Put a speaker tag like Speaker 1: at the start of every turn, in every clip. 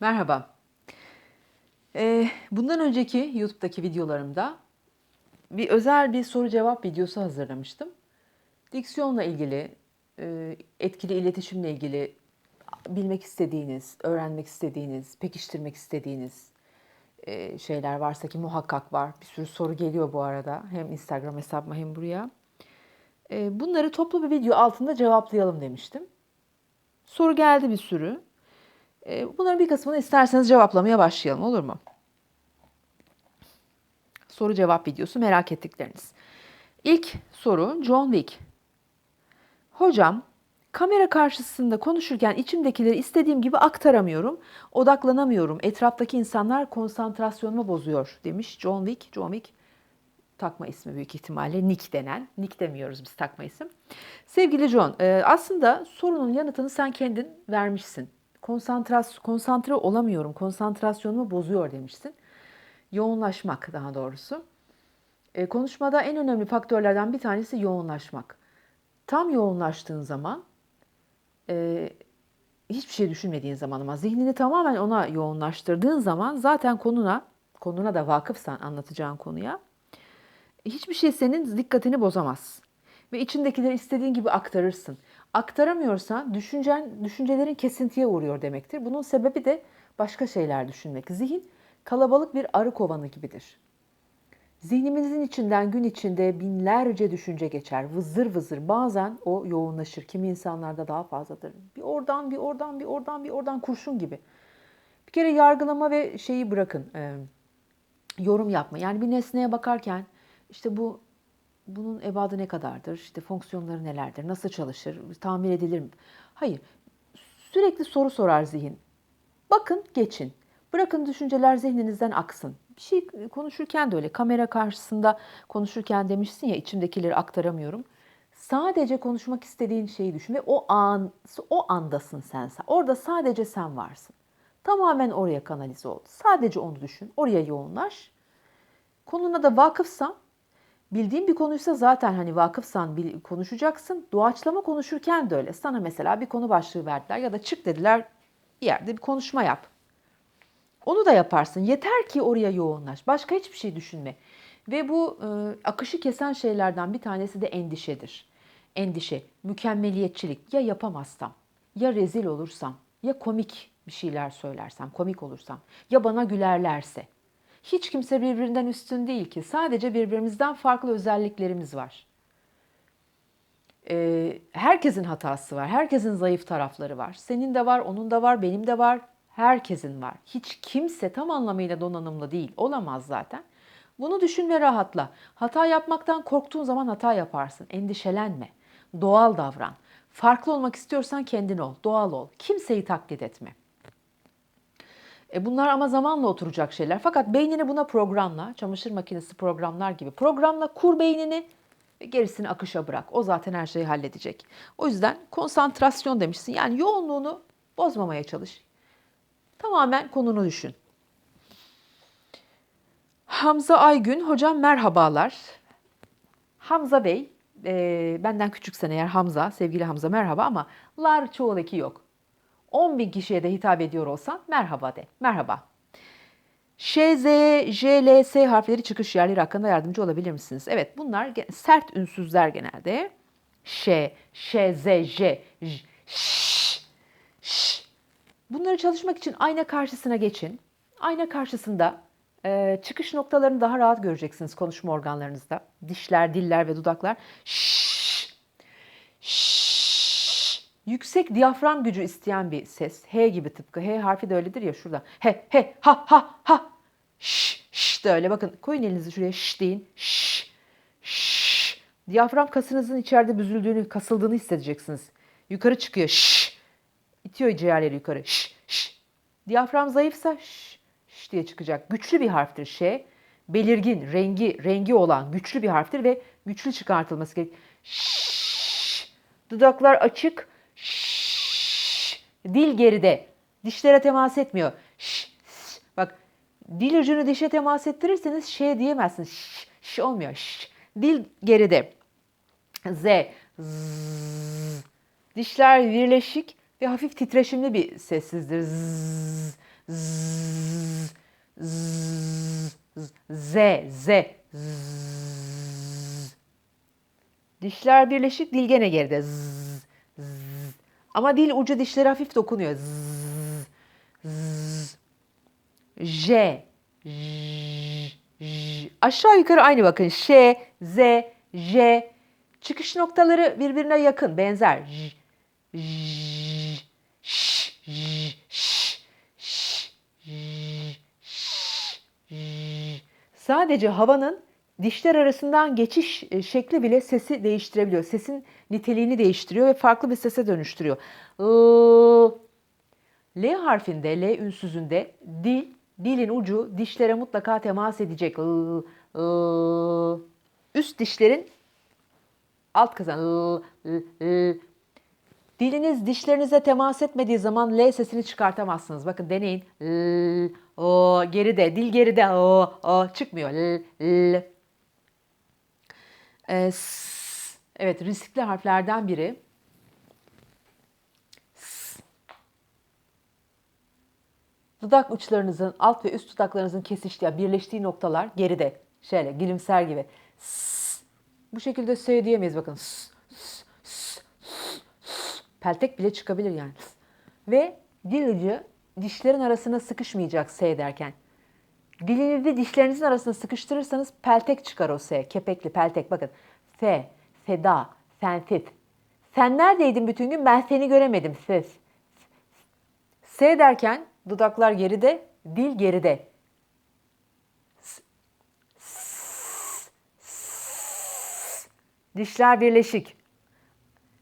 Speaker 1: Merhaba. Ee, bundan önceki YouTube'daki videolarımda bir özel bir soru cevap videosu hazırlamıştım. Diksiyonla ilgili, e, etkili iletişimle ilgili bilmek istediğiniz, öğrenmek istediğiniz, pekiştirmek istediğiniz e, şeyler varsa ki muhakkak var. Bir sürü soru geliyor bu arada. Hem Instagram hesabıma hem buraya. E, bunları toplu bir video altında cevaplayalım demiştim. Soru geldi bir sürü. E, Bunların bir kısmını isterseniz cevaplamaya başlayalım olur mu? Soru cevap videosu merak ettikleriniz. İlk soru John Wick. Hocam, kamera karşısında konuşurken içimdekileri istediğim gibi aktaramıyorum, odaklanamıyorum. Etraftaki insanlar konsantrasyonumu bozuyor demiş John Wick. John Wick takma ismi büyük ihtimalle Nick denen. Nick demiyoruz biz takma isim. Sevgili John, e, aslında sorunun yanıtını sen kendin vermişsin. Konsantras konsantre olamıyorum, konsantrasyonumu bozuyor demişsin. Yoğunlaşmak daha doğrusu. E, konuşmada en önemli faktörlerden bir tanesi yoğunlaşmak. Tam yoğunlaştığın zaman, e, hiçbir şey düşünmediğin zaman ama zihnini tamamen ona yoğunlaştırdığın zaman zaten konuna, konuna da vakıfsan anlatacağın konuya, hiçbir şey senin dikkatini bozamaz. Ve içindekileri istediğin gibi aktarırsın. Aktaramıyorsan düşüncen, düşüncelerin kesintiye uğruyor demektir. Bunun sebebi de başka şeyler düşünmek. Zihin kalabalık bir arı kovanı gibidir. Zihnimizin içinden gün içinde binlerce düşünce geçer. Vızır vızır bazen o yoğunlaşır. Kimi insanlarda daha fazladır. Bir oradan, bir oradan, bir oradan, bir oradan kurşun gibi. Bir kere yargılama ve şeyi bırakın. e, yorum yapma. Yani bir nesneye bakarken işte bu bunun ebadı ne kadardır? İşte fonksiyonları nelerdir? Nasıl çalışır? Tamir edilir mi? Hayır. Sürekli soru sorar zihin. Bakın, geçin. Bırakın düşünceler zihninizden aksın. Bir şey konuşurken de öyle. Kamera karşısında konuşurken demişsin ya içimdekileri aktaramıyorum. Sadece konuşmak istediğin şeyi düşün ve o an o andasın sen. Orada sadece sen varsın. Tamamen oraya kanalize ol. Sadece onu düşün. Oraya yoğunlaş. Konuna da vakıfsan Bildiğin bir konuysa zaten hani vakıfsan konuşacaksın. Doğaçlama konuşurken de öyle. Sana mesela bir konu başlığı verdiler ya da çık dediler bir yerde bir konuşma yap. Onu da yaparsın. Yeter ki oraya yoğunlaş. Başka hiçbir şey düşünme. Ve bu e, akışı kesen şeylerden bir tanesi de endişedir. Endişe, mükemmeliyetçilik. Ya yapamazsam, ya rezil olursam, ya komik bir şeyler söylersem, komik olursam, ya bana gülerlerse. Hiç kimse birbirinden üstün değil ki. Sadece birbirimizden farklı özelliklerimiz var. Ee, herkesin hatası var. Herkesin zayıf tarafları var. Senin de var, onun da var, benim de var. Herkesin var. Hiç kimse tam anlamıyla donanımlı değil. Olamaz zaten. Bunu düşün ve rahatla. Hata yapmaktan korktuğun zaman hata yaparsın. Endişelenme. Doğal davran. Farklı olmak istiyorsan kendin ol. Doğal ol. Kimseyi taklit etme. E bunlar ama zamanla oturacak şeyler. Fakat beynini buna programla, çamaşır makinesi programlar gibi programla kur beynini ve gerisini akışa bırak. O zaten her şeyi halledecek. O yüzden konsantrasyon demişsin. Yani yoğunluğunu bozmamaya çalış. Tamamen konunu düşün. Hamza Aygün, hocam merhabalar. Hamza Bey, e, benden küçüksen eğer Hamza, sevgili Hamza merhaba ama lar çoğul eki yok. 10 bin kişiye de hitap ediyor olsan merhaba de. Merhaba. Ş, Z, J, L, S harfleri çıkış yerleri hakkında yardımcı olabilir misiniz? Evet bunlar sert ünsüzler genelde. Ş, Ş, Z, J, Ş, Ş. Bunları çalışmak için ayna karşısına geçin. Ayna karşısında e, çıkış noktalarını daha rahat göreceksiniz konuşma organlarınızda. Dişler, diller ve dudaklar. Ş, Ş. Yüksek diyafram gücü isteyen bir ses. H gibi tıpkı. H harfi de öyledir ya şurada. He, he, ha, ha, ha. Ş, ş de öyle. Bakın koyun elinizi şuraya ş deyin. Ş, ş. Diyafram kasınızın içeride büzüldüğünü, kasıldığını hissedeceksiniz. Yukarı çıkıyor. Ş. İtiyor ciğerleri yukarı. Ş, ş. Diyafram zayıfsa ş, ş diye çıkacak. Güçlü bir harftir ş. Belirgin, rengi, rengi olan güçlü bir harftir ve güçlü çıkartılması gerek. Ş. Dudaklar açık. Dil geride. Dişlere temas etmiyor. Şş, şş. Bak dil ucunu dişe temas ettirirseniz şey diyemezsiniz. Şş, şş olmuyor. Şş. Dil geride. Z. Zzz. Dişler birleşik ve hafif titreşimli bir sessizdir. Zzz. Z, z, z, z, z. Dişler birleşik, dil gene geride. Z, z. Ama dil ucu dişleri hafif dokunuyor. Z, z. J, J, J. Aşağı yukarı aynı bakın. Ş, Z, J. Çıkış noktaları birbirine yakın, benzer. J, J, Ş, J, Ş, Ş, J, J. Sadece havanın dişler arasından geçiş e, şekli bile sesi değiştirebiliyor. Sesin niteliğini değiştiriyor ve farklı bir sese dönüştürüyor. L, harfinde, L ünsüzünde dil, dilin ucu dişlere mutlaka temas edecek. Üst dişlerin alt kazan. Diliniz dişlerinize temas etmediği zaman L sesini çıkartamazsınız. Bakın deneyin. L, o, geride, dil geride. O, o, çıkmıyor. L, L. E. Evet, riskli harflerden biri. Dudak uçlarınızın alt ve üst dudaklarınızın kesiştiği, birleştiği noktalar geride. Şöyle gülümser gibi. S. Bu şekilde S diyemeyiz bakın. S, s, s, s, s. Peltek bile çıkabilir yani. Ve dil ucu dişlerin arasına sıkışmayacak S derken. Dilinizi dişlerinizin arasına sıkıştırırsanız peltek çıkar o S. Kepekli peltek bakın. S, Seda, sensiz. Sen neredeydin bütün gün? Ben seni göremedim. Ses. S derken dudaklar geride, dil geride. S- Dişler birleşik.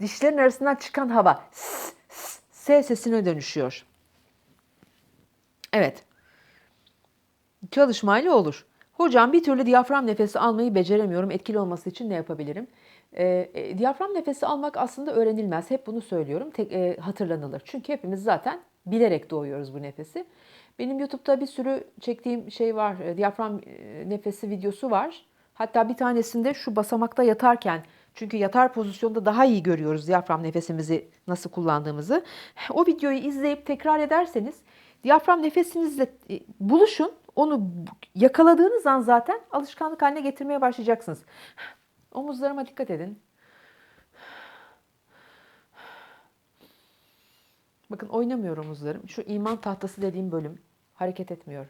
Speaker 1: Dişlerin arasından çıkan hava S sesine dönüşüyor. Evet. Çalışmayla olur. Hocam bir türlü diyafram nefesi almayı beceremiyorum. Etkili olması için ne yapabilirim? Ee, e, diyafram nefesi almak aslında öğrenilmez. Hep bunu söylüyorum. Tek, e, hatırlanılır. Çünkü hepimiz zaten bilerek doğuyoruz bu nefesi. Benim YouTube'da bir sürü çektiğim şey var. E, diyafram e, nefesi videosu var. Hatta bir tanesinde şu basamakta yatarken çünkü yatar pozisyonda daha iyi görüyoruz diyafram nefesimizi nasıl kullandığımızı. O videoyu izleyip tekrar ederseniz diyafram nefesinizle e, buluşun. Onu yakaladığınız an zaten alışkanlık haline getirmeye başlayacaksınız. Omuzlarıma dikkat edin. Bakın oynamıyor omuzlarım. Şu iman tahtası dediğim bölüm hareket etmiyor.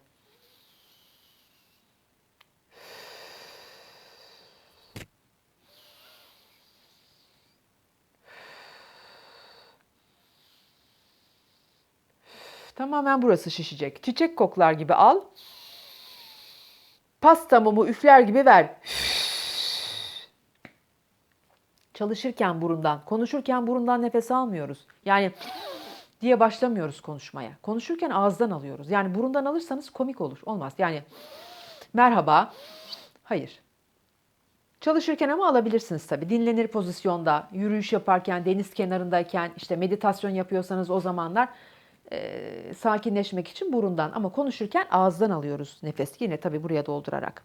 Speaker 1: Tamamen burası şişecek. Çiçek koklar gibi al. Pasta mumu üfler gibi ver. Çalışırken burundan, konuşurken burundan nefes almıyoruz. Yani diye başlamıyoruz konuşmaya. Konuşurken ağızdan alıyoruz. Yani burundan alırsanız komik olur. Olmaz. Yani merhaba. Hayır. Çalışırken ama alabilirsiniz tabii. Dinlenir pozisyonda, yürüyüş yaparken, deniz kenarındayken, işte meditasyon yapıyorsanız o zamanlar e, sakinleşmek için burundan ama konuşurken ağızdan alıyoruz nefes. Yine tabii buraya doldurarak.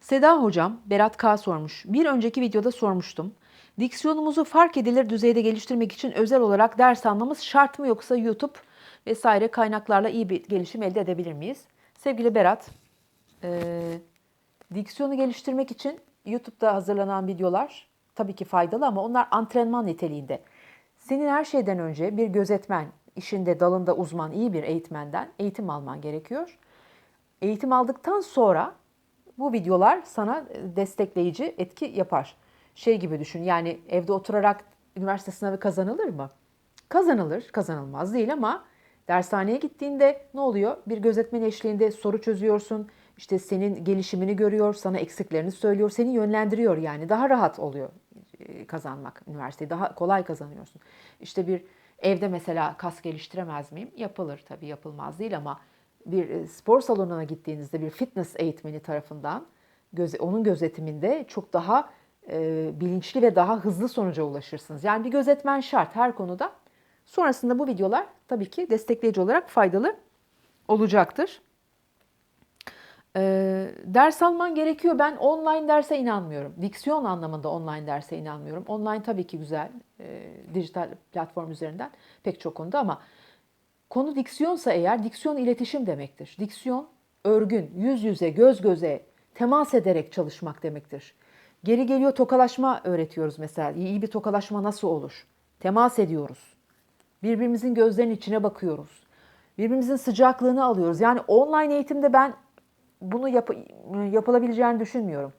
Speaker 1: Seda hocam, Berat K sormuş. Bir önceki videoda sormuştum. Diksiyonumuzu fark edilir düzeyde geliştirmek için özel olarak ders almamız şart mı yoksa YouTube vesaire kaynaklarla iyi bir gelişim elde edebilir miyiz? Sevgili Berat, e, diksiyonu geliştirmek için YouTube'da hazırlanan videolar tabii ki faydalı ama onlar antrenman niteliğinde. Senin her şeyden önce bir gözetmen, işinde dalında uzman iyi bir eğitmenden eğitim alman gerekiyor. Eğitim aldıktan sonra bu videolar sana destekleyici etki yapar. Şey gibi düşün yani evde oturarak üniversite sınavı kazanılır mı? Kazanılır, kazanılmaz değil ama dershaneye gittiğinde ne oluyor? Bir gözetmen eşliğinde soru çözüyorsun. İşte senin gelişimini görüyor, sana eksiklerini söylüyor, seni yönlendiriyor yani. Daha rahat oluyor e, kazanmak üniversiteyi. Daha kolay kazanıyorsun. İşte bir evde mesela kas geliştiremez miyim? Yapılır tabii yapılmaz değil ama bir e, spor salonuna gittiğinizde bir fitness eğitmeni tarafından onun gözetiminde çok daha e, bilinçli ve daha hızlı sonuca ulaşırsınız. Yani bir gözetmen şart her konuda. Sonrasında bu videolar tabii ki destekleyici olarak faydalı olacaktır. E, ders alman gerekiyor. Ben online derse inanmıyorum. Diksiyon anlamında online derse inanmıyorum. Online tabii ki güzel. E, dijital platform üzerinden pek çok konuda ama Konu diksiyonsa eğer diksiyon iletişim demektir. Diksiyon örgün, yüz yüze, göz göze, temas ederek çalışmak demektir. Geri geliyor tokalaşma öğretiyoruz mesela. İyi bir tokalaşma nasıl olur? Temas ediyoruz. Birbirimizin gözlerinin içine bakıyoruz. Birbirimizin sıcaklığını alıyoruz. Yani online eğitimde ben bunu yap yapılabileceğini düşünmüyorum.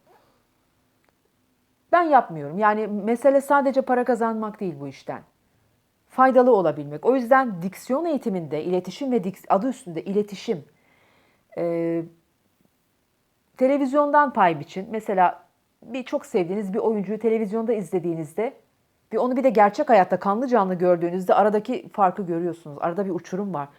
Speaker 1: Ben yapmıyorum. Yani mesele sadece para kazanmak değil bu işten. Faydalı olabilmek. O yüzden diksiyon eğitiminde iletişim ve dik, adı üstünde iletişim. Ee, televizyondan pay biçin. Mesela bir çok sevdiğiniz bir oyuncuyu televizyonda izlediğinizde ve onu bir de gerçek hayatta kanlı canlı gördüğünüzde aradaki farkı görüyorsunuz. Arada bir uçurum var.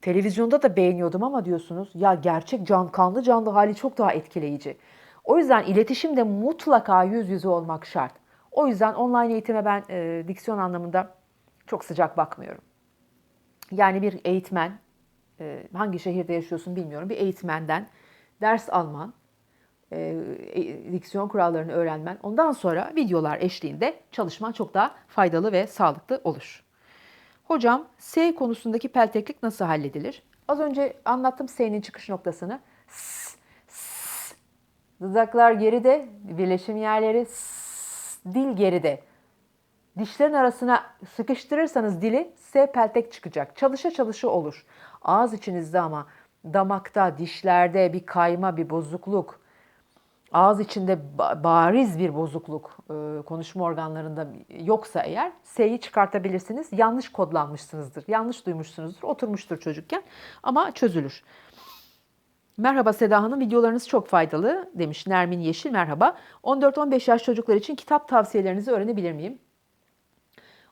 Speaker 1: Televizyonda da beğeniyordum ama diyorsunuz ya gerçek can kanlı canlı hali çok daha etkileyici. O yüzden iletişimde mutlaka yüz yüze olmak şart. O yüzden online eğitime ben e, diksiyon anlamında çok sıcak bakmıyorum. Yani bir eğitmen, e, hangi şehirde yaşıyorsun bilmiyorum, bir eğitmenden ders alman, e, e, diksiyon kurallarını öğrenmen, ondan sonra videolar eşliğinde çalışman çok daha faydalı ve sağlıklı olur. Hocam S konusundaki pelteklik nasıl halledilir? Az önce anlattım S'nin çıkış noktasını. S, s. Dudaklar geride, birleşim yerleri, s, dil geride. Dişlerin arasına sıkıştırırsanız dili S peltek çıkacak. Çalışa çalışa olur. Ağız içinizde ama damakta, dişlerde bir kayma, bir bozukluk, ağız içinde bariz bir bozukluk e, konuşma organlarında yoksa eğer S'yi çıkartabilirsiniz. Yanlış kodlanmışsınızdır, yanlış duymuşsunuzdur, oturmuştur çocukken ama çözülür. Merhaba Seda Hanım, videolarınız çok faydalı demiş Nermin Yeşil. Merhaba. 14-15 yaş çocuklar için kitap tavsiyelerinizi öğrenebilir miyim?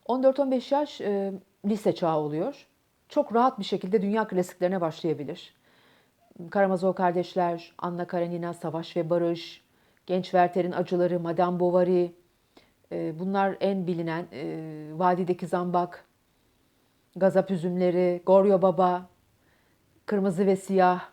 Speaker 1: 14-15 yaş e, lise çağı oluyor. Çok rahat bir şekilde dünya klasiklerine başlayabilir. Karamazov kardeşler, Anna Karenina, Savaş ve Barış, Genç Werther'in Acıları, Madame Bovary, e, bunlar en bilinen. E, Vadideki Zambak, Gazap Üzümleri, Goryo Baba, Kırmızı ve Siyah.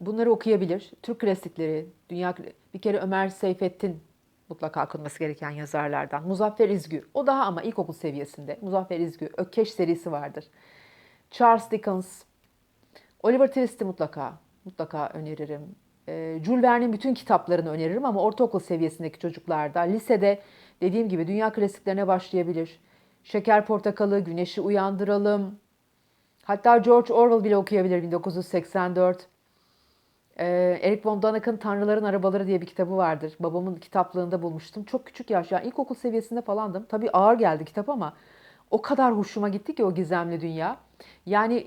Speaker 1: Bunları okuyabilir. Türk klasikleri, dünya bir kere Ömer Seyfettin mutlaka okunması gereken yazarlardan. Muzaffer İzgü, o daha ama ilkokul seviyesinde. Muzaffer İzgü, Ökkeş serisi vardır. Charles Dickens, Oliver Twist'i mutlaka, mutlaka öneririm. E, Jules Verne'in bütün kitaplarını öneririm ama ortaokul seviyesindeki çocuklarda, lisede dediğim gibi dünya klasiklerine başlayabilir. Şeker Portakalı, Güneşi Uyandıralım. Hatta George Orwell bile okuyabilir 1984. Ee, Eric von Daniken Tanrıların Arabaları diye bir kitabı vardır. Babamın kitaplığında bulmuştum. Çok küçük yaş, yani ilkokul seviyesinde falandım. Tabii ağır geldi kitap ama o kadar hoşuma gitti ki o gizemli dünya. Yani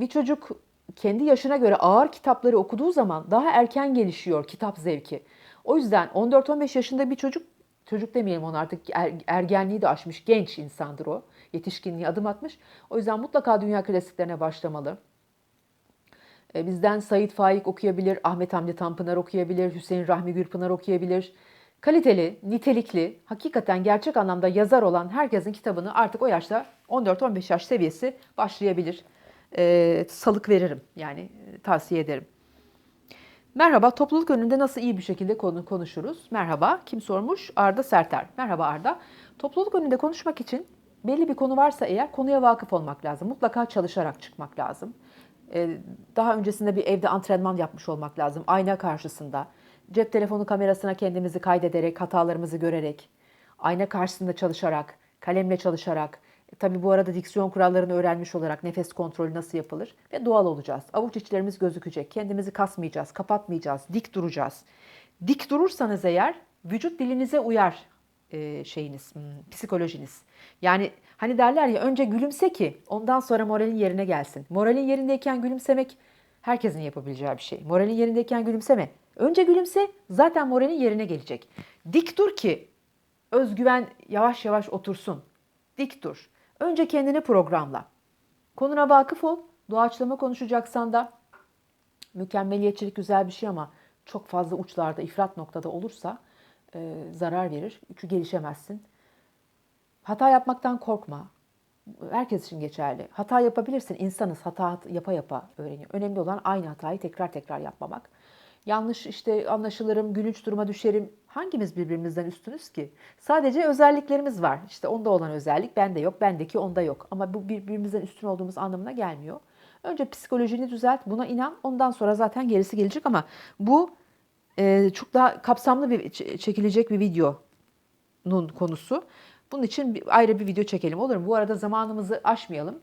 Speaker 1: bir çocuk kendi yaşına göre ağır kitapları okuduğu zaman daha erken gelişiyor kitap zevki. O yüzden 14-15 yaşında bir çocuk, çocuk demeyelim onu artık er, ergenliği de aşmış genç insandır o. Yetişkinliğe adım atmış. O yüzden mutlaka dünya klasiklerine başlamalı. E, bizden Sait Faik okuyabilir, Ahmet Hamdi Tanpınar okuyabilir, Hüseyin Rahmi Gürpınar okuyabilir. Kaliteli, nitelikli, hakikaten gerçek anlamda yazar olan herkesin kitabını artık o yaşta 14-15 yaş seviyesi başlayabilir. E, salık veririm yani e, tavsiye ederim. Merhaba, topluluk önünde nasıl iyi bir şekilde konu konuşuruz? Merhaba, kim sormuş? Arda Serter. Merhaba Arda. Topluluk önünde konuşmak için belli bir konu varsa eğer konuya vakıf olmak lazım. Mutlaka çalışarak çıkmak lazım. Ee, daha öncesinde bir evde antrenman yapmış olmak lazım. Ayna karşısında. Cep telefonu kamerasına kendimizi kaydederek, hatalarımızı görerek, ayna karşısında çalışarak, kalemle çalışarak, tabii bu arada diksiyon kurallarını öğrenmiş olarak nefes kontrolü nasıl yapılır ve doğal olacağız. Avuç içlerimiz gözükecek. Kendimizi kasmayacağız, kapatmayacağız, dik duracağız. Dik durursanız eğer vücut dilinize uyar e, şeyiniz, hmm, psikolojiniz. Yani hani derler ya önce gülümse ki ondan sonra moralin yerine gelsin. Moralin yerindeyken gülümsemek herkesin yapabileceği bir şey. Moralin yerindeyken gülümseme. Önce gülümse zaten moralin yerine gelecek. Dik dur ki özgüven yavaş yavaş otursun. Dik dur. Önce kendini programla. Konuna vakıf ol. Doğaçlama konuşacaksan da mükemmeliyetçilik güzel bir şey ama çok fazla uçlarda, ifrat noktada olursa e, zarar verir. Çünkü gelişemezsin. Hata yapmaktan korkma. Herkes için geçerli. Hata yapabilirsin. İnsanız hata yapa yapa öğreniyor. Önemli olan aynı hatayı tekrar tekrar yapmamak. Yanlış işte anlaşılırım, gülünç duruma düşerim. Hangimiz birbirimizden üstünüz ki? Sadece özelliklerimiz var. İşte onda olan özellik bende yok, bendeki onda yok. Ama bu birbirimizden üstün olduğumuz anlamına gelmiyor. Önce psikolojini düzelt, buna inan. Ondan sonra zaten gerisi gelecek ama bu e, çok daha kapsamlı bir çekilecek bir videonun konusu. Bunun için bir, ayrı bir video çekelim olur mu? Bu arada zamanımızı aşmayalım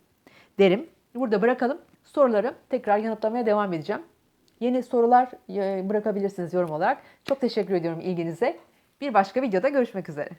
Speaker 1: derim. Burada bırakalım. Soruları tekrar yanıtlamaya devam edeceğim. Yeni sorular e, bırakabilirsiniz yorum olarak. Çok teşekkür ediyorum ilginize. Bir başka videoda görüşmek üzere.